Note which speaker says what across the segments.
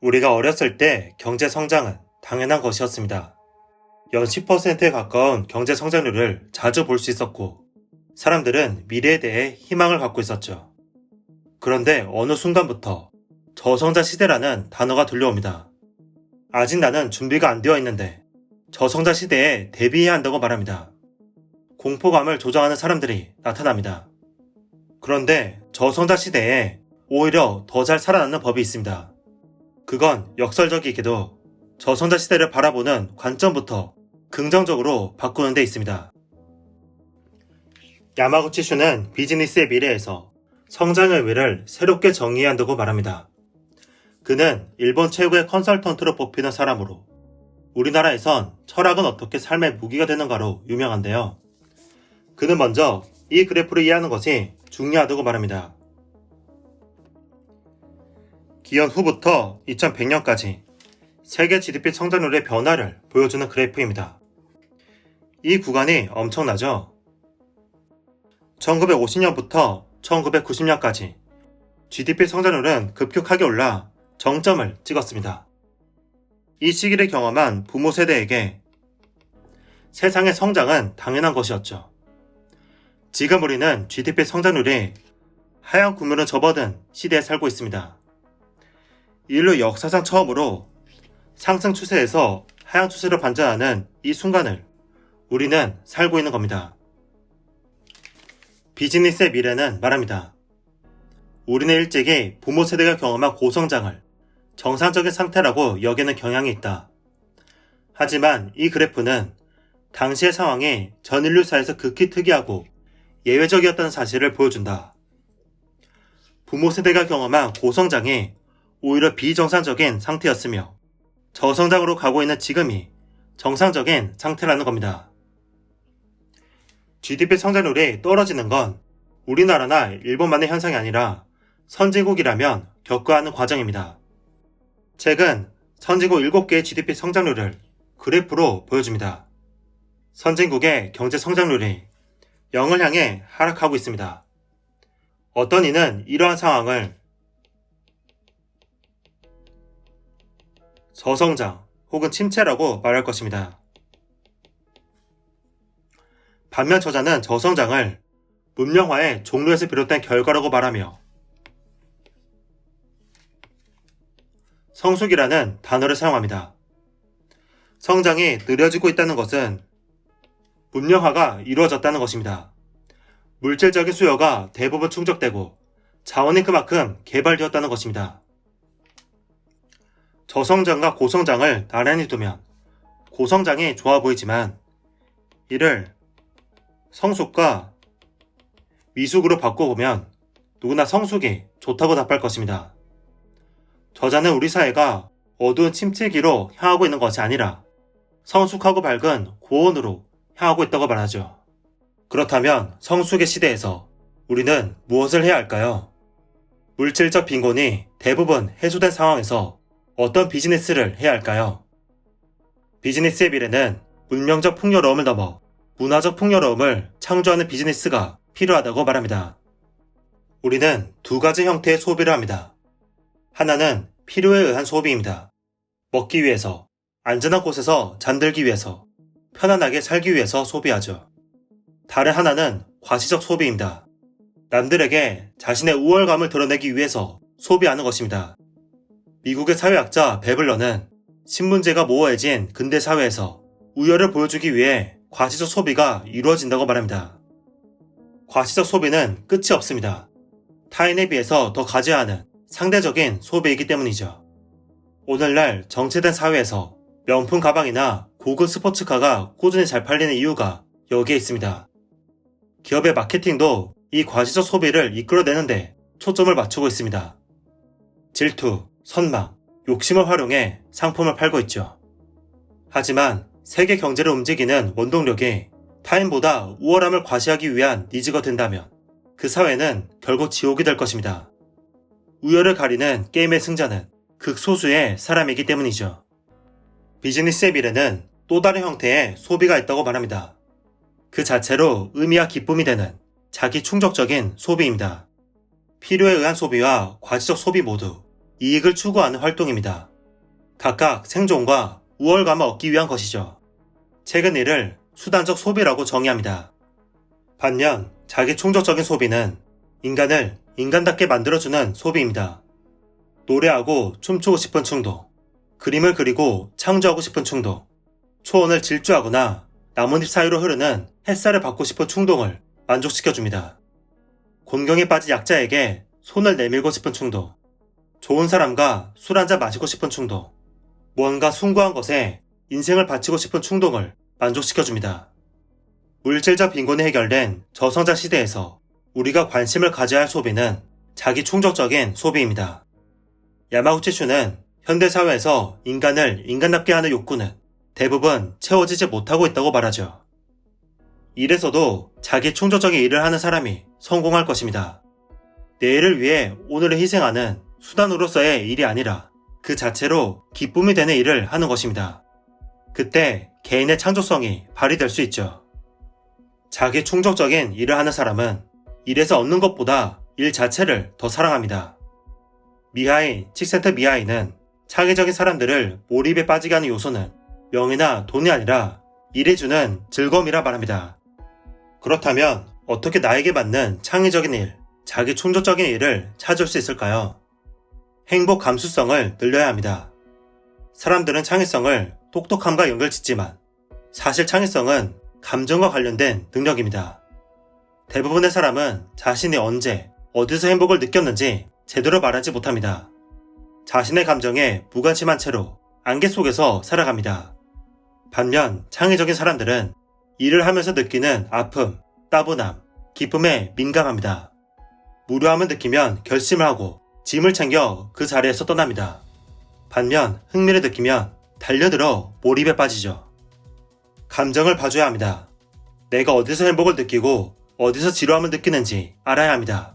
Speaker 1: 우리가 어렸을 때 경제 성장은 당연한 것이었습니다. 연 10%에 가까운 경제 성장률을 자주 볼 수 있었고, 사람들은 미래에 대해 희망을 갖고 있었죠. 그런데 어느 순간부터 저성장 시대라는 단어가 들려옵니다. 아직 나는 준비가 안 되어 있는데 저성장 시대에 대비해야 한다고 말합니다. 공포감을 조장하는 사람들이 나타납니다. 그런데 저성장 시대에 오히려 더 잘 살아남는 법이 있습니다. 그건 역설적이게도 저성장 시대를 바라보는 관점부터 긍정적으로 바꾸는 데 있습니다. 야마구치 슈는 비즈니스의 미래에서 성장의 의미를 새롭게 정의해야 한다고 말합니다. 그는 일본 최고의 컨설턴트로 뽑히는 사람으로 우리나라에선 철학은 어떻게 삶의 무기가 되는가로 유명한데요. 그는 먼저 이 그래프를 이해하는 것이 중요하다고 말합니다. 기원 후부터 2100년까지 세계 GDP 성장률의 변화를 보여주는 그래프입니다. 이 구간이 엄청나죠? 1950년부터 1990년까지 GDP 성장률은 급격하게 올라 정점을 찍었습니다. 이 시기를 경험한 부모 세대에게 세상의 성장은 당연한 것이었죠. 지금 우리는 GDP 성장률이 하얀 구물은 접어든 시대에 살고 있습니다. 인류 역사상 처음으로 상승 추세에서 하향 추세로 반전하는 이 순간을 우리는 살고 있는 겁니다. 비즈니스의 미래는 말합니다. 우리는 일찍이 부모 세대가 경험한 고성장을 정상적인 상태라고 여기는 경향이 있다. 하지만 이 그래프는 당시의 상황이 전 인류사에서 극히 특이하고 예외적이었다는 사실을 보여준다. 부모 세대가 경험한 고성장이 오히려 비정상적인 상태였으며 저성장으로 가고 있는 지금이 정상적인 상태라는 겁니다. GDP 성장률이 떨어지는 건 우리나라나 일본만의 현상이 아니라 선진국이라면 겪어야 하는 과정입니다. 책은 선진국 7개의 GDP 성장률을 그래프로 보여줍니다. 선진국의 경제 성장률이 0을 향해 하락하고 있습니다. 어떤 이는 이러한 상황을 저성장 혹은 침체라고 말할 것입니다. 반면 저자는 저성장을 문명화의 종료에서 비롯된 결과라고 말하며 성숙이라는 단어를 사용합니다. 성장이 느려지고 있다는 것은 문명화가 이루어졌다는 것입니다. 물질적인 수요가 대부분 충족되고 자원이 그만큼 개발되었다는 것입니다. 저성장과 고성장을 나란히 두면 고성장이 좋아 보이지만 이를 성숙과 미숙으로 바꿔보면 누구나 성숙이 좋다고 답할 것입니다. 저자는 우리 사회가 어두운 침체기로 향하고 있는 것이 아니라 성숙하고 밝은 고온으로 향하고 있다고 말하죠. 그렇다면 성숙의 시대에서 우리는 무엇을 해야 할까요? 물질적 빈곤이 대부분 해소된 상황에서 어떤 비즈니스를 해야 할까요? 비즈니스의 미래는 문명적 풍요로움을 넘어 문화적 풍요로움을 창조하는 비즈니스가 필요하다고 말합니다. 우리는 두 가지 형태의 소비를 합니다. 하나는 필요에 의한 소비입니다. 먹기 위해서, 안전한 곳에서 잠들기 위해서, 편안하게 살기 위해서 소비하죠. 다른 하나는 과시적 소비입니다. 남들에게 자신의 우월감을 드러내기 위해서 소비하는 것입니다. 미국의 사회학자 베블러는 신문제가 모호해진 근대 사회에서 우열을 보여주기 위해 과시적 소비가 이루어진다고 말합니다. 과시적 소비는 끝이 없습니다. 타인에 비해서 더 가져야 하는 상대적인 소비이기 때문이죠. 오늘날 정체된 사회에서 명품 가방이나 고급 스포츠카가 꾸준히 잘 팔리는 이유가 여기에 있습니다. 기업의 마케팅도 이 과시적 소비를 이끌어내는데 초점을 맞추고 있습니다. 질투, 선망, 욕심을 활용해 상품을 팔고 있죠. 하지만 세계 경제를 움직이는 원동력이 타인보다 우월함을 과시하기 위한 니즈가 된다면 그 사회는 결국 지옥이 될 것입니다. 우열을 가리는 게임의 승자는 극소수의 사람이기 때문이죠. 비즈니스의 미래는 또 다른 형태의 소비가 있다고 말합니다. 그 자체로 의미와 기쁨이 되는 자기 충족적인 소비입니다. 필요에 의한 소비와 과시적 소비 모두 이익을 추구하는 활동입니다. 각각 생존과 우월감을 얻기 위한 것이죠. 최근 이를 수단적 소비라고 정의합니다. 반면 자기 충족적인 소비는 인간을 인간답게 만들어주는 소비입니다. 노래하고 춤추고 싶은 충동, 그림을 그리고 창조하고 싶은 충동, 초원을 질주하거나 나뭇잎 사이로 흐르는 햇살을 받고 싶은 충동을 만족시켜줍니다. 곤경에 빠진 약자에게 손을 내밀고 싶은 충동, 좋은 사람과 술 한잔 마시고 싶은 충동, 무언가 숭고한 것에 인생을 바치고 싶은 충동을 만족시켜줍니다. 물질적 빈곤이 해결된 저성장 시대에서 우리가 관심을 가져야 할 소비는 자기 충족적인 소비입니다. 야마구치 슈는 현대사회에서 인간을 인간답게 하는 욕구는 대부분 채워지지 못하고 있다고 말하죠. 일에서도 자기 충족적인 일을 하는 사람이 성공할 것입니다. 내일을 위해 오늘을 희생하는 수단으로서의 일이 아니라 그 자체로 기쁨이 되는 일을 하는 것입니다. 그때 개인의 창조성이 발휘될 수 있죠. 자기 충족적인 일을 하는 사람은 일에서 얻는 것보다 일 자체를 더 사랑합니다. 미하이, 칙센터 미하이는 창의적인 사람들을 몰입에 빠지게 하는 요소는 명예나 돈이 아니라 일에 주는 즐거움이라 말합니다. 그렇다면 어떻게 나에게 맞는 창의적인 일, 자기 충족적인 일을 찾을 수 있을까요? 행복 감수성을 늘려야 합니다. 사람들은 창의성을 똑똑함과 연결 짓지만 사실 창의성은 감정과 관련된 능력입니다. 대부분의 사람은 자신이 언제, 어디서 행복을 느꼈는지 제대로 말하지 못합니다. 자신의 감정에 무관심한 채로 안개 속에서 살아갑니다. 반면 창의적인 사람들은 일을 하면서 느끼는 아픔, 따분함, 기쁨에 민감합니다. 무료함을 느끼면 결심을 하고 짐을 챙겨 그 자리에서 떠납니다. 반면 흥미를 느끼면 달려들어 몰입에 빠지죠. 감정을 봐줘야 합니다. 내가 어디서 행복을 느끼고 어디서 지루함을 느끼는지 알아야 합니다.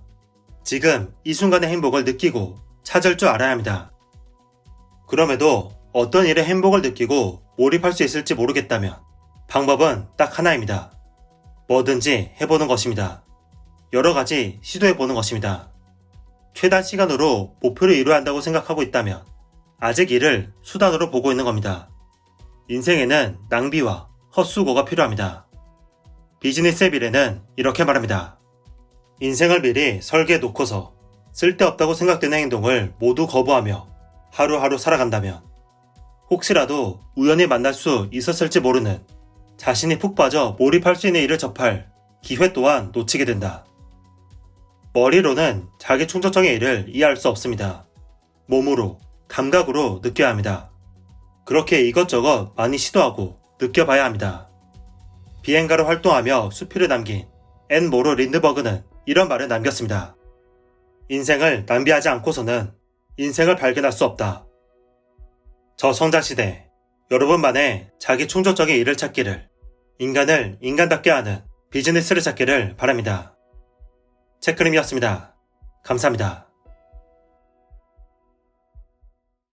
Speaker 1: 지금 이 순간의 행복을 느끼고 찾을 줄 알아야 합니다. 그럼에도 어떤 일에 행복을 느끼고 몰입할 수 있을지 모르겠다면 방법은 딱 하나입니다. 뭐든지 해보는 것입니다. 여러 가지 시도해보는 것입니다. 최단 시간으로 목표를 이루어야 한다고 생각하고 있다면 아직 이를 수단으로 보고 있는 겁니다. 인생에는 낭비와 헛수고가 필요합니다. 비즈니스의 미래는 이렇게 말합니다. 인생을 미리 설계해 놓고서 쓸데없다고 생각되는 행동을 모두 거부하며 하루하루 살아간다면 혹시라도 우연히 만날 수 있었을지 모르는 자신이 푹 빠져 몰입할 수 있는 일을 접할 기회 또한 놓치게 된다. 머리로는 자기 충족적인 일을 이해할 수 없습니다. 몸으로, 감각으로 느껴야 합니다. 그렇게 이것저것 많이 시도하고 느껴봐야 합니다. 비행가로 활동하며 수필을 남긴 앤 모로 린드버그는 이런 말을 남겼습니다. 인생을 낭비하지 않고서는 인생을 발견할 수 없다. 저 성장시대 여러분만의 자기 충족적인 일을 찾기를 인간을 인간답게 하는 비즈니스를 찾기를 바랍니다. 체크림이었습니다. 감사합니다.